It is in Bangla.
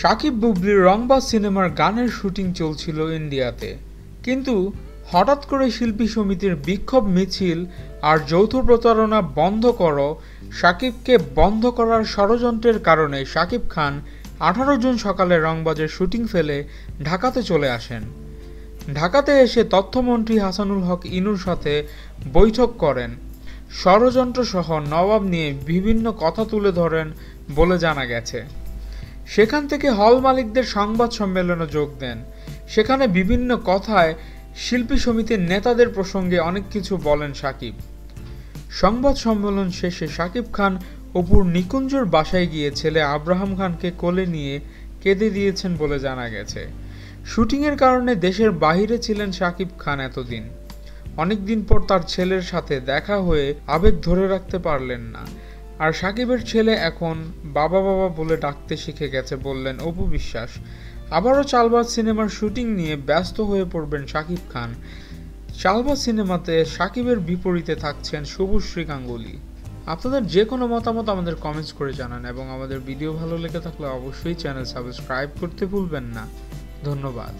সাকিব বুবলির রংবাজ সিনেমার গানের শুটিং চলছিল ইন্ডিয়াতে। কিন্তু হঠাৎ করে শিল্পী সমিতির বিক্ষোভ মিছিল আর যৌথ প্রতারণা বন্ধ করো, সাকিবকে বন্ধ করার ষড়যন্ত্রের কারণে সাকিব খান আঠারো জুন সকালে রংবাজের শুটিং ফেলে ঢাকাতে চলে আসেন। ঢাকাতে এসে তথ্যমন্ত্রী হাসানুল হক ইনুর সাথে বৈঠক করেন। ষড়যন্ত্র সহ নবাব নিয়ে বিভিন্ন কথা তুলে ধরেন বলে জানা গেছে। সেখান থেকে হল মালিকদের সংবাদ সম্মেলনে যোগ দেন। সেখানে বিভিন্ন কথায় শিল্পী সমিতির নেতাদের প্রসঙ্গে অনেক কিছু বলেন সাকিব। সংবাদ সম্মেলন শেষে সাকিব খান অপুর নিকুঞ্জর বাসায় গিয়ে ছেলে আব্রাহাম খানকে কোলে নিয়ে কেঁদে দিয়েছেন বলে জানা গেছে। শুটিংয়ের কারণে দেশের বাইরে ছিলেন সাকিব খান এতদিন। অনেকদিন পর তার ছেলের সাথে দেখা হয়ে আবেগ ধরে রাখতে পারলেন না। আর সাকিবের ছেলে এখন বাবা বাবা বলে ডাকতে শিখে গেছে বললেন অপু বিশ্বাস। আবারও চালবাজ সিনেমার শুটিং নিয়ে ব্যস্ত হয়ে পড়বেন সাকিব খান। চালবাজ সিনেমাতে সাকিবের বিপরীতে থাকছেন শুভশ্রী গাঙ্গুলি আপনাদের যে কোনো মতামত আমাদের কমেন্টস করে জানান এবং আমাদের ভিডিও ভালো লেগে থাকলে অবশ্যই চ্যানেল সাবস্ক্রাইব করতে ভুলবেন না। Dhonobad.